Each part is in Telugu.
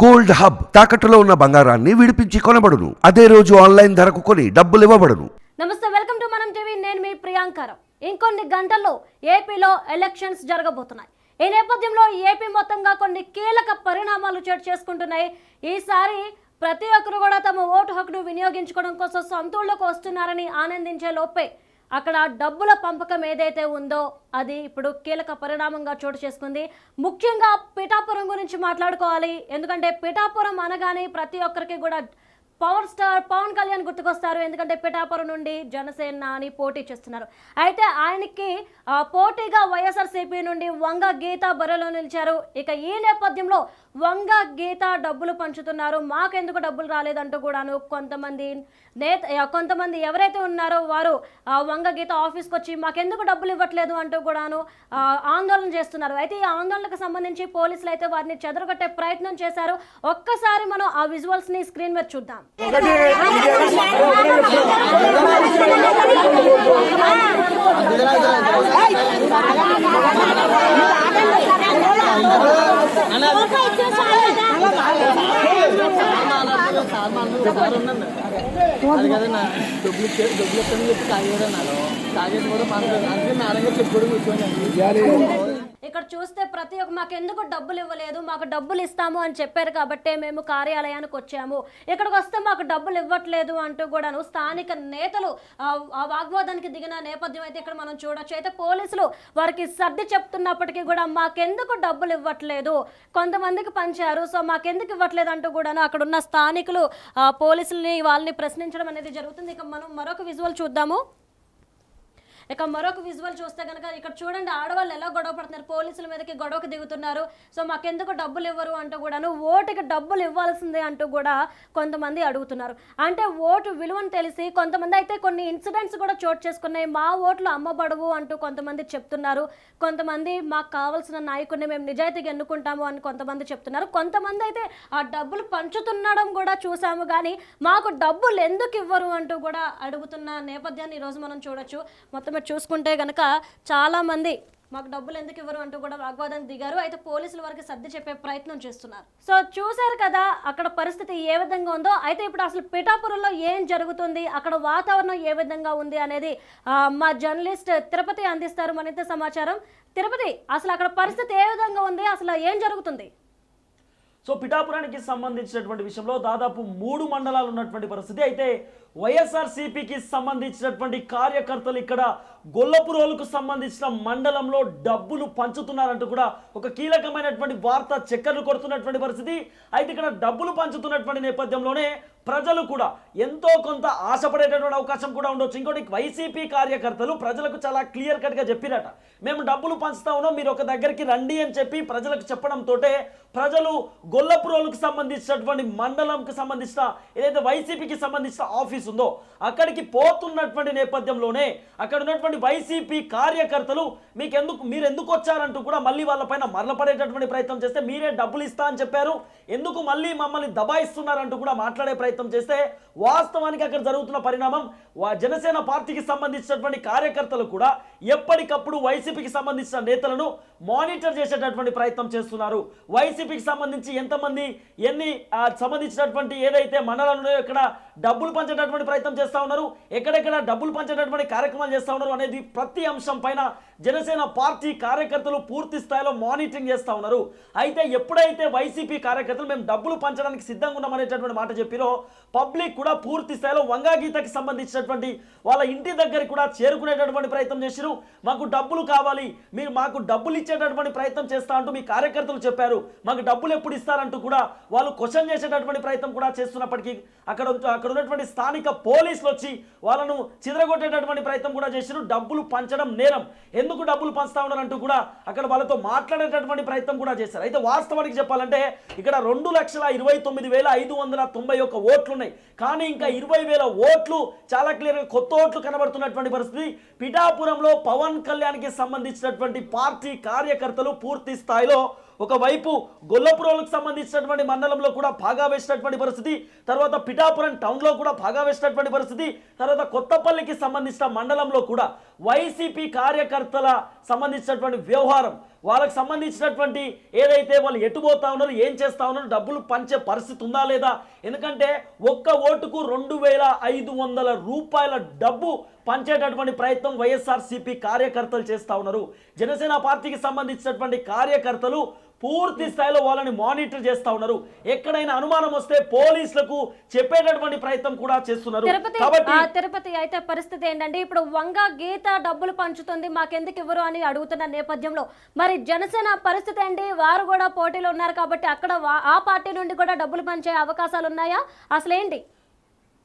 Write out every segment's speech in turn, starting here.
గోల్డ్ హబ్ తాకట్టులో ఉన్న బంగారాన్ని విడిపించి కొనబడును. అదే రోజు ఆన్లైన్ ధరకు కొని డబ్బులు ఇవ్వబడును. నమస్తే వెల్కమ్ టు మనం టీవీ. నేను మీ ప్రియాంకరం ఇంకొన్ని గంటల్లో ఏపీలో ఎలక్షన్స్ జరగబోతున్నాయి. ఈ నేపథ్యంలో ఏపీ మొత్తంగా కొన్ని కీలక పరిణామాలు చోటు చేసుకుంటున్నాయి. ఈసారి ప్రతి ఒక్కరు కూడా తమ ఓటు హక్కును వినియోగించుకోవడం కోసం సొంతూళ్ళకు వస్తున్నారని ఆనందించే లోపే అక్కడ డబ్బుల పంపకం ఏదైతే ఉందో అది ఇప్పుడు కీలక పరిణామంగా చోటు చేసుకుంది. ముఖ్యంగా పిఠాపురం గురించి మాట్లాడుకోవాలి. ఎందుకంటే పిఠాపురం అనగానే ప్రతి ఒక్కరికి కూడా పవర్ స్టార్ పవన్ కళ్యాణ్ గుర్తుకొస్తారు. ఎందుకంటే పిఠాపురం నుండి జనసేన అని పోటీ చేస్తున్నారు. అయితే ఆయనకి పోటీగా వైఎస్ఆర్సీపీ నుండి వంగ గీత బరిలో నిలిచారు. ఇక ఈ నేపథ్యంలో వంగ గీత డబ్బులు పంచుతున్నారు. మాకెందుకు డబ్బులు రాలేదంటూ కూడాను కొంతమంది నేత కొంతమంది ఎవరైతే ఉన్నారో వారు వంగ గీత ఆఫీస్కి వచ్చి మాకెందుకు డబ్బులు ఇవ్వట్లేదు అంటూ కూడాను ఆందోళన చేస్తున్నారు. అయితే ఈ ఆందోళనకు సంబంధించి పోలీసులు అయితే వారిని చెదరగొట్టే ప్రయత్నం చేశారు. ఒక్కసారి మనం ఆ విజువల్స్ని స్క్రీన్ మీద చూద్దాం. అది కదన్నా డబ్బులు డబ్బులు ఇస్తానని చెప్పి తాగేదన్నారు తాగేది కూడా మనకు అందుకే మేడంగా గారు చెప్పుడు కూర్చోండి ఇక్కడ చూస్తే ప్రతి ఒక్క మాకు ఎందుకు డబ్బులు ఇవ్వలేదు? మాకు డబ్బులు ఇస్తాము అని చెప్పారు కాబట్టే మేము కార్యాలయానికి వచ్చాము. ఇక్కడికి వస్తే మాకు డబ్బులు ఇవ్వట్లేదు అంటూ కూడాను స్థానిక నేతలు ఆ, వాగ్వాదానికి దిగిన నేపథ్యం అయితే ఇక్కడ మనం చూడొచ్చు. అయితే పోలీసులు వారికి సర్ది చెప్తున్నప్పటికీ కూడా మాకెందుకు డబ్బులు ఇవ్వట్లేదు? కొంతమందికి పంచారు సో మాకెందుకు ఇవ్వట్లేదు అంటూ కూడాను అక్కడ ఉన్న స్థానికులు పోలీసుల్ని వాళ్ళని ప్రశ్నించడం అనేది జరుగుతుంది. ఇక మనం మరొక విజువల్ చూద్దాము. ఇక మరొక విజువల్ చూస్తే కనుక ఇక్కడ చూడండి ఆడవాళ్ళు ఎలా గొడవ పడుతున్నారు పోలీసుల మీదకి గొడవకు దిగుతున్నారు. సో మాకెందుకు డబ్బులు ఇవ్వరు అంటూ కూడాను ఓటుకి డబ్బులు ఇవ్వాల్సిందే అంటూ కూడా కొంతమంది అడుగుతున్నారు. అంటే ఓటు విలువను తెలిసి కొంతమంది అయితే కొన్ని ఇన్సిడెంట్స్ కూడా చోటు చేసుకున్నాయి. మా ఓట్లు అమ్మబడవు అంటూ కొంతమంది చెప్తున్నారు. కొంతమంది మాకు కావాల్సిన నాయకుడిని మేము నిజాయితీగా ఎన్నుకుంటాము అని కొంతమంది చెప్తున్నారు. కొంతమంది అయితే ఆ డబ్బులు పంచుతుండడం కూడా చూసాము కానీ మాకు డబ్బులు ఎందుకు ఇవ్వరు అంటూ కూడా అడుగుతున్న నేపథ్యాన్ని ఈరోజు మనం చూడొచ్చు. మొత్తం మరి చూసుకుంటే కనుక చాలామంది మాకు డబ్బులు ఎందుకు ఇవ్వరు అంటూ కూడా వాగ్వాదానికి దిగారు. అయితే పోలీసుల వారికి సర్ది చెప్పే ప్రయత్నం చేస్తున్నారు. సో చూశారు కదా అక్కడ పరిస్థితి ఏ విధంగా ఉందో. అయితే ఇప్పుడు అసలు పిఠాపురంలో ఏం జరుగుతుంది? అక్కడ వాతావరణం ఏ విధంగా ఉంది అనేది మా జర్నలిస్ట్ తిరుపతి అందిస్తారు మరింత సమాచారం. తిరుపతి అసలు అక్కడ పరిస్థితి ఏ విధంగా ఉంది? అసలు ఏం జరుగుతుంది? సో పిఠాపురానికి సంబంధించినటువంటి విషయంలో దాదాపు మూడు మండలాలు ఉన్నటువంటి పరిస్థితి. అయితే వైఎస్ఆర్సీపీకి సంబంధించినటువంటి కార్యకర్తలు ఇక్కడ గొల్లపురోలకు సంబంధించిన మండలంలో డబ్బులు పంచుతున్నారంటూ కూడా ఒక కీలకమైనటువంటి వార్త చక్కర్లు కొడుతున్నటువంటి పరిస్థితి. అయితే ఇక్కడ డబ్బులు పంచుతున్నటువంటి నేపథ్యంలోనే ప్రజలు కూడా ఎంతో కొంత ఆశపడేటటువంటి అవకాశం కూడా ఉండొచ్చు. ఇంకోటి వైసీపీ కార్యకర్తలు ప్రజలకు చాలా క్లియర్ కట్గా చెప్పిరట. మేము డబ్బులు పంచుతా ఉన్నాం మీరు ఒక దగ్గరికి రండి అని చెప్పి ప్రజలకు చెప్పడంతో ప్రజలు గొల్లపురోలకు సంబంధించినటువంటి మండలంకి సంబంధించిన ఏదైతే వైసీపీకి సంబంధించిన ఆఫీస్ ఉందో అక్కడికి పోతున్నటువంటి నేపథ్యంలోనే అక్కడ ఉన్నటువంటి వైసీపీ కార్యకర్తలు మీకు ఎందుకు మీరు ఎందుకు వచ్చారంటూ కూడా మళ్ళీ వాళ్ళపైన మరలపడేటటువంటి ప్రయత్నం చేస్తే మీరే డబ్బులు ఇస్తా అని చెప్పారు. ఎందుకు మళ్ళీ మమ్మల్ని దబాయిస్తున్నారంటూ కూడా మాట్లాడే ప్రయత్నం చేస్తే వాస్తవానికి అక్కడ జరుగుతున్న పరిణామం జనసేన పార్టీకి సంబంధించినటువంటి కార్యకర్తలు కూడా ఎప్పటికప్పుడు వైసీపీకి సంబంధించిన నేతలను మానిటర్ చేసేటటువంటి ప్రయత్నం చేస్తున్నారు. వైసీపీకి సంబంధించి ఎంతమంది ఎన్ని సంబంధించినటువంటి ఏదైతే మండలాలు ఇక్కడ డబ్బులు పంచేటటువంటి ప్రయత్నం చేస్తూ ఉన్నారు. ఎక్కడెక్కడ డబ్బులు పంచేటటువంటి కార్యక్రమాలు చేస్తా ఉన్నారు అనేది ప్రతి అంశం పైన జనసేన పార్టీ కార్యకర్తలు పూర్తి స్థాయిలో మానిటరింగ్ చేస్తూ ఉన్నారు. అయితే ఎప్పుడైతే వైసీపీ కార్యకర్తలు మేము డబ్బులు పంచడానికి సిద్ధంగా ఉన్నామనేటటువంటి మాట చెప్పిరో పబ్లిక్ కూడా పూర్తి స్థాయిలో వంగా గీతకి సంబంధించినటువంటి వాళ్ళ ఇంటి దగ్గరికి కూడా చేరుకునేటటువంటి ప్రయత్నం చేసిరు. మాకు డబ్బులు కావాలి మీరు మాకు డబ్బులు ఇచ్చేటటువంటి ప్రయత్నం చేస్తా అంటూ మీ కార్యకర్తలు చెప్పారు. మాకు డబ్బులు ఎప్పుడు ఇస్తారంటూ కూడా వాళ్ళు క్వశ్చన్ చేసేటటువంటి ప్రయత్నం కూడా చేస్తున్నప్పటికీ అక్కడ అక్కడ ఉన్నటువంటి స్థానిక పోలీసులు వచ్చి వాళ్ళను చిదరగొట్టేటటువంటి ప్రయత్నం కూడా చేశారు డబ్బులు పంచడం నేరం. ఎందుకు డబ్బులు పంచుతా ఉన్నారంటూ కూడా అక్కడ వాళ్ళతో మాట్లాడేటటువంటి ప్రయత్నం కూడా చేశారు. అయితే వాస్తవానికి చెప్పాలంటే ఇక్కడ రెండు లక్షల ఇరవై తొమ్మిది వేల ఐదు వందల తొంభై ఒక్క ఓట్లు ఉన్నాయి కానీ ఇంకా ఇరవై వేల ఓట్లు చాలా క్లియర్గా కొత్త ఓట్లు కనబడుతున్నటువంటి పరిస్థితి. పిఠాపురంలో పవన్ కళ్యాణ్కి సంబంధించినటువంటి పార్టీ కార్యకర్తలు పూర్తి స్థాయిలో ఒకవైపు గొల్లపురంకు సంబంధించినటువంటి మండలంలో కూడా భాగా వేసినటువంటి పరిస్థితి తర్వాత పిఠాపురం టౌన్లో కూడా భాగా వేసినటువంటి పరిస్థితి తర్వాత కొత్తపల్లికి సంబంధించిన మండలంలో కూడా వైసీపీ కార్యకర్తల సంబంధించినటువంటి వ్యవహారం వాళ్ళకి సంబంధించినటువంటి ఏదైతే వాళ్ళు ఎటు పోతా ఉన్నారు ఏం చేస్తా ఉన్నారు డబ్బులు పంచే పరిస్థితి ఉందా లేదా? ఎందుకంటే ఒక్క ఓటుకు రెండు వేల ఐదు వందల రూపాయల డబ్బు పంచేటటువంటి ప్రయత్నం వైఎస్ఆర్సీపీ కార్యకర్తలు చేస్తా ఉన్నారు. జనసేన పార్టీకి సంబంధించినటువంటి కార్యకర్తలు పూర్తి స్థాయిలో వాళ్ళని మానిటర్ చేస్తా ఉన్నారు. ఎక్కడైనా అనుమానం వస్తే పోలీసులకు చెప్పేటటువంటి ప్రయత్నం కూడా చేస్తున్నారు. తిరుపతి కాబట్టి ఆ, తిరుపతి అయితే పరిస్థితి ఏంటంటే ఇప్పుడు వంగ గీత డబ్బులు పంచుతుంది మాకెందుకు ఇవ్వరు అని అడుగుతున్న నేపథ్యంలో మరి జనసేన పరిస్థితి ఏంటి? వారు కూడా పోటీలో ఉన్నారు కాబట్టి అక్కడ ఆ పార్టీ నుండి కూడా డబ్బులు పంచే అవకాశాలు ఉన్నాయా? అసలు ఏంటి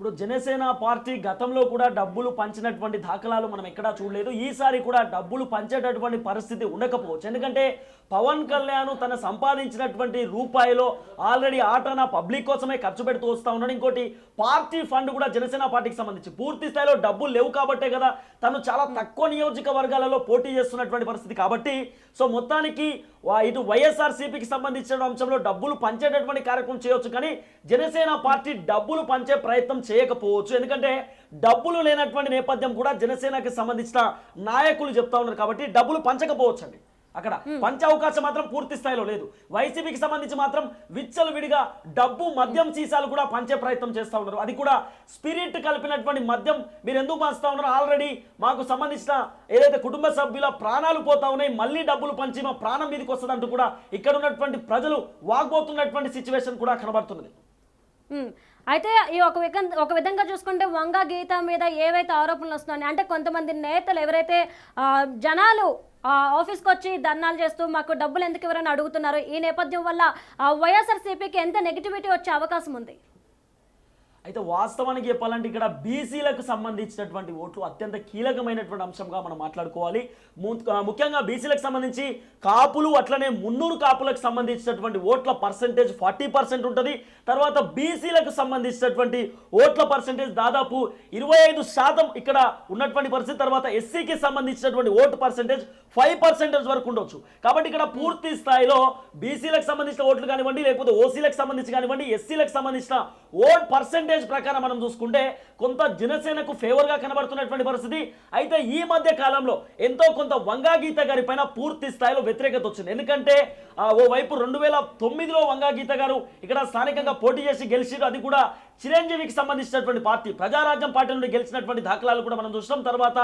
ఇప్పుడు జనసేన పార్టీ గతంలో కూడా డబ్బులు పంచినటువంటి దాఖలాలు మనం ఎక్కడా చూడలేదు. ఈసారి కూడా డబ్బులు పంచేటటువంటి పరిస్థితి ఉండకపోవచ్చు. ఎందుకంటే పవన్ కళ్యాణ్ తన సంపాదించినటువంటి రూపాయిలో ఆల్రెడీ ఆటన పబ్లిక్ కోసమే ఖర్చు పెడుతూ వస్తూ ఉన్నాడు. ఇంకోటి పార్టీ ఫండ్ కూడా జనసేన పార్టీకి సంబంధించి పూర్తి స్థాయిలో డబ్బులు లేవు కాబట్టే కదా తను చాలా తక్కువ నియోజకవర్గాలలో పోటీ చేస్తున్నటువంటి పరిస్థితి కాబట్టి సో మొత్తానికి ఇటు వైఎస్ఆర్సీపీకి సంబంధించిన అంశంలో డబ్బులు పంచేటటువంటి కార్యక్రమం చేయొచ్చు కానీ జనసేన పార్టీ డబ్బులు పంచే ప్రయత్నం చేయకపోవచ్చు. ఎందుకంటే డబ్బులు లేనటువంటి నేపథ్యం కూడా జనసేనకి సంబంధించిన నాయకులు చెప్తా ఉన్నారు కాబట్టి డబ్బులు పంచకపోవచ్చు అండి అక్కడ పంచ అవకాశం మాత్రం పూర్తి స్థాయిలో లేదు. వైసీపీకి సంబంధించి మాత్రం విచ్చలు విడిగా డబ్బు మద్యం సీసాలు కూడా పంచే ప్రయత్నం చేస్తూ ఉన్నారు. అది కూడా స్పిరిట్ కలిపినటువంటి మద్యం మీరు ఎందుకు పంచుతా ఉన్నారు? ఆల్రెడీ మాకు సంబంధించిన ఏదైతే కుటుంబ సభ్యుల ప్రాణాలు పోతా ఉన్నాయి మళ్ళీ డబ్బులు పంచి మా ప్రాణం మీదకి వస్తుందంటూ కూడా ఇక్కడ ఉన్నటువంటి ప్రజలు వాగ్పోతున్నటువంటి సిచ్యువేషన్ కూడా కనబడుతున్నది. అయితే ఈ ఒక ఒక విధంగా చూసుకుంటే వంగ గీత మీద ఏవైతే ఆరోపణలు వస్తున్నాయి అంటే కొంతమంది నేతలు ఎవరైతే జనాలు ఆఫీస్కి వచ్చి ధర్నాలు చేస్తూ మాకు డబ్బులు ఎందుకు ఎవరైనా అడుగుతున్నారు ఈ నేపథ్యం వల్ల వైఎస్ఆర్సీపీకి ఎంత నెగిటివిటీ వచ్చే అవకాశం ఉంది? అయితే వాస్తవానికి చెప్పాలంటే ఇక్కడ బీసీలకు సంబంధించినటువంటి ఓట్లు అత్యంత కీలకమైనటువంటి అంశంగా మనం మాట్లాడుకోవాలి. ము- ముఖ్యంగా బీసీలకు సంబంధించి కాపులు అట్లనే మున్నూరు కాపులకు సంబంధించినటువంటి ఓట్ల పర్సంటేజ్ ఫార్టీ పర్సెంట్ ఉంటుంది. తర్వాత బీసీలకు సంబంధించినటువంటి ఓట్ల పర్సంటేజ్ దాదాపు ఇరవై ఐదు శాతం ఇక్కడ ఉన్నటువంటి పరిస్థితి. తర్వాత ఎస్సీకి సంబంధించినటువంటి ఓటు పర్సంటేజ్ ఫైవ్ పర్సెంటేజ్ వరకు ఉండొచ్చు. కాబట్టి ఇక్కడ పూర్తి స్థాయిలో బీసీలకు సంబంధించిన ఓట్లు కానివ్వండి లేకపోతే ఓసీలకు సంబంధించి కానివ్వండి ఎస్సీలకు సంబంధించిన ఓట్ పర్సెంటేజ్ ప్రకారం మనం చూసుకుంటే కొంత జనసేనకు ఫేవర్గా కనబడుతున్నటువంటి పరిస్థితి. అయితే ఈ మధ్య కాలంలో ఎంతో కొంత వంగా గీత గారి పైన పూర్తి స్థాయిలో వ్యతిరేకత వచ్చింది. ఎందుకంటే ఓవైపు ఓ వైపు రెండు వేల తొమ్మిదిలో వంగా గీత గారు ఇక్కడ స్థానికంగా పోటీ చేసి గెలిచిరు అది కూడా చిరంజీవికి సంబంధించినటువంటి పార్టీ ప్రజారాజ్యం పార్టీ నుండి గెలిచినటువంటి దాఖలాలు కూడా మనం చూసినాం. తర్వాత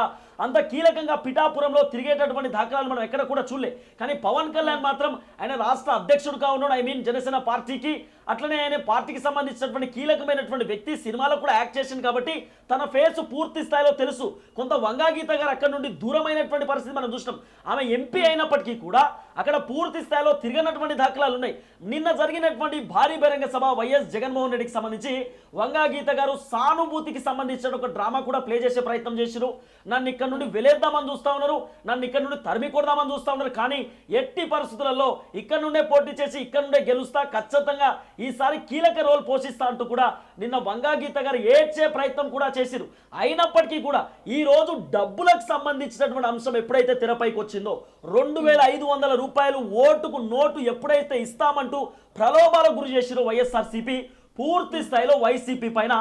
అంత కీలకంగా పిఠాపురంలో తిరిగేటటువంటి దాఖలాలు మనం ఎక్కడ కూడా చూడలే. కానీ పవన్ కళ్యాణ్ మాత్రం ఆయన రాష్ట్ర అధ్యక్షుడుగా ఉన్నాడు. ఐ మీన్ జనసేన పార్టీకి. అట్లనే ఆయన పార్టీకి సంబంధించినటువంటి కీలకమైనటువంటి వ్యక్తి సినిమాలో కూడా యాక్ట్ చేసింది కాబట్టి తన ఫేస్ పూర్తి స్థాయిలో తెలుసు. కొంత వంగా గీత గారు అక్కడ నుండి దూరమైనటువంటి పరిస్థితి మనం చూసినాం. ఆమె ఎంపీ అయినప్పటికీ కూడా అక్కడ పూర్తి స్థాయిలో తిరిగినటువంటి దాఖలాలు ఉన్నాయి. నిన్న జరిగినటువంటి భారీ బహిరంగ సభ వైఎస్ జగన్మోహన్ రెడ్డికి సంబంధించి వంగా గీత గారు సానుభూతికి సంబంధించిన ఒక డ్రామా కూడా ప్లే చేసే ప్రయత్నం చేసిరు నన్ను ఇక్కడ నుండి వెలేద్దామని చూస్తా ఉన్నారు. నన్ను ఇక్కడ నుండి తరిమి కొడదామని చూస్తా ఉన్నారు. కానీ ఎట్టి పరిస్థితులలో ఇక్కడ నుండే పోటీ చేసి ఇక్కడ నుండే గెలుస్తా ఖచ్చితంగా ఈసారి కీలక రోల్ పోషిస్తా అంటూ కూడా నిన్న వంగా గీత గారు ఏడ్చే ప్రయత్నం కూడా చేసిరు అయినప్పటికీ కూడా ఈరోజు డబ్బులకు సంబంధించినటువంటి అంశం ఎప్పుడైతే తెరపైకి వచ్చిందో రెండు వేల ఐదు వందల రూపాయలు ఓటుకు నోటు ఎప్పుడైతే ఇస్తామంటూ ప్రలోభాలకు గురి చేసిరో వైఎస్ఆర్సీపీ పూర్తి స్థాయిలో వైసీపీ పైన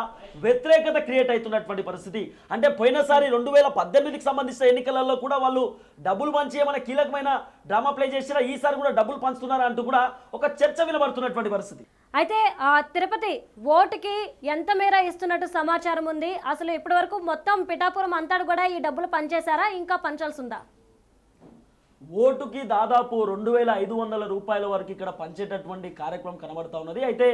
వ్యతిరేకత క్రియేట్ అవుతున్నటువంటి పరిస్థితి. అంటే పోయినసారి రెండు వేల పద్దెనిమిదికి సంబంధించిన ఎన్నికలలో కూడా వాళ్ళు డబ్బులు పంచి ఏమైనా కీలకమైన డ్రామా ప్లే చేసినా ఈసారి కూడా డబ్బులు పంచుతున్నారా అంటూ కూడా ఒక చర్చ వినబడుతున్నటువంటి పరిస్థితి. అయితే ఆ, తిరుపతి ఓటుకి ఎంత మేర ఇస్తున్నట్టు సమాచారం ఉంది? అసలు ఇప్పటి వరకు మొత్తం పిఠాపురం అంతా కూడా ఈ డబ్బులు పనిచేశారా? ఇంకా పంచాల్సి ఉందా ఓటుకి దాదాపు రెండు వేల ఐదు వందల రూపాయల వరకు ఇక్కడ పంచేటటువంటి కార్యక్రమం కనబడతా ఉన్నది. అయితే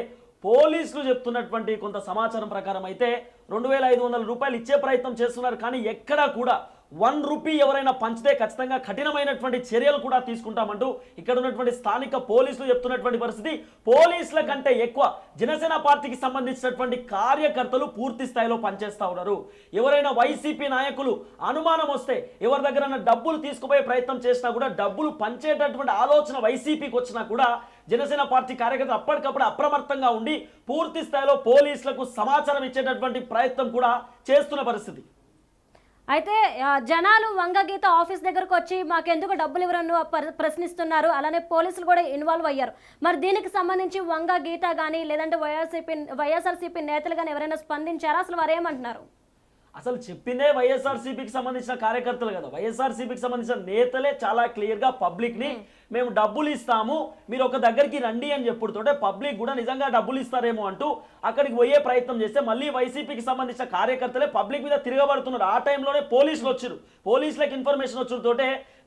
పోలీసులు చెప్తున్నటువంటి కొంత సమాచారం ప్రకారం అయితే రెండు వేల ఐదు వందల రూపాయలు ఇచ్చే ప్రయత్నం చేస్తున్నారు. కానీ ఎక్కడా కూడా వన్ రూపీ ఎవరైనా పంచితే ఖచ్చితంగా కఠినమైనటువంటి చర్యలు కూడా తీసుకుంటామంటూ ఇక్కడ ఉన్నటువంటి స్థానిక పోలీసులు చెప్తున్నటువంటి పరిస్థితి. పోలీసుల కంటే ఎక్కువ జనసేన పార్టీకి సంబంధించినటువంటి కార్యకర్తలు పూర్తి స్థాయిలో పనిచేస్తా ఉన్నారు. ఎవరైనా వైసీపీ నాయకులు అనుమానం వస్తే ఎవరి దగ్గర డబ్బులు తీసుకుపోయే ప్రయత్నం చేసినా కూడా డబ్బులు పంచేటటువంటి ఆలోచన వైసీపీకి వచ్చినా కూడా జనసేన పార్టీ కార్యకర్తలు అప్పటికప్పుడు అప్రమత్తంగా ఉండి పూర్తి స్థాయిలో పోలీసులకు సమాచారం ఇచ్చేటటువంటి ప్రయత్నం కూడా చేస్తున్న పరిస్థితి. అయితే జనాలు వంగగీత ఆఫీస్ దగ్గరకు వచ్చి మాకెందుకు డబ్బులు ఇవ్వరని ప్ర- ప్రశ్నిస్తున్నారు. అలానే పోలీసులు కూడా ఇన్వాల్వ్ అయ్యారు. మరి దీనికి సంబంధించి వంగ గీత కానీ లేదంటే వైఎస్ఆర్సీపీ వైఎస్ఆర్సీపీ నేతలు కానీ ఎవరైనా స్పందించారా? అసలు వారు ఏమంటున్నారు అసలు చెప్పిందే వైఎస్ఆర్సీపీకి సంబంధించిన కార్యకర్తలు కదా. వైఎస్ఆర్సీపీకి సంబంధించిన నేతలే చాలా క్లియర్గా పబ్లిక్ని మేము డబ్బులు ఇస్తాము మీరు ఒక దగ్గరికి రండి అని చెప్పుడుతోటే పబ్లిక్ కూడా నిజంగా డబ్బులు ఇస్తారేమో అంటూ అక్కడికి పోయే ప్రయత్నం చేస్తే మళ్ళీ వైసీపీకి సంబంధించిన కార్యకర్తలే పబ్లిక్ మీద తిరగబడుతున్నారు. ఆ టైంలోనే పోలీసులు వచ్చారు. పోలీసులకు ఇన్ఫర్మేషన్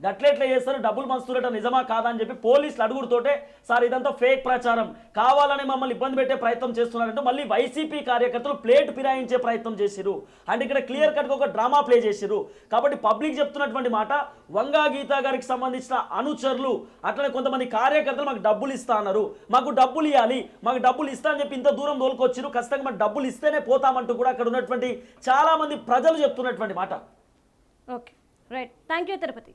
వచ్చుడుతోటే గట్లెట్లా చేస్తారు డబ్బులు పంచుతున్నట నిజమా కాదా అని చెప్పి పోలీసులు అడుగుడుతోటే సార్ ఇదంతా ఫేక్ ప్రచారం. కావాలని మమ్మల్ని ఇబ్బంది పెట్టే ప్రయత్నం చేస్తున్నారంటూ మళ్ళీ వైసీపీ కార్యకర్తలు ప్లేట్ ఫిరాయించే ప్రయత్నం చేసిరు అంటే ఇక్కడ క్లియర్ కట్గా ఒక డ్రామా ప్లే చేసిరు కాబట్టి పబ్లిక్ చెప్తున్నటువంటి మాట వంగా గీతా గారికి సంబంధించిన అనుచరులు అట్లనే కొంతమంది కార్యకర్తలు మాకు డబ్బులు ఇస్తా అన్నారు. మాకు డబ్బులు ఇవ్వాలి మాకు డబ్బులు ఇస్తా అని చెప్పి ఇంత దూరం తోలుకొచ్చిరు ఖచ్చితంగా మాకు డబ్బులు ఇస్తేనే పోతామంటూ కూడా అక్కడ ఉన్నటువంటి చాలా మంది ప్రజలు చెప్తున్నటువంటి మాట. Okay. Right. Thank you Tirupati.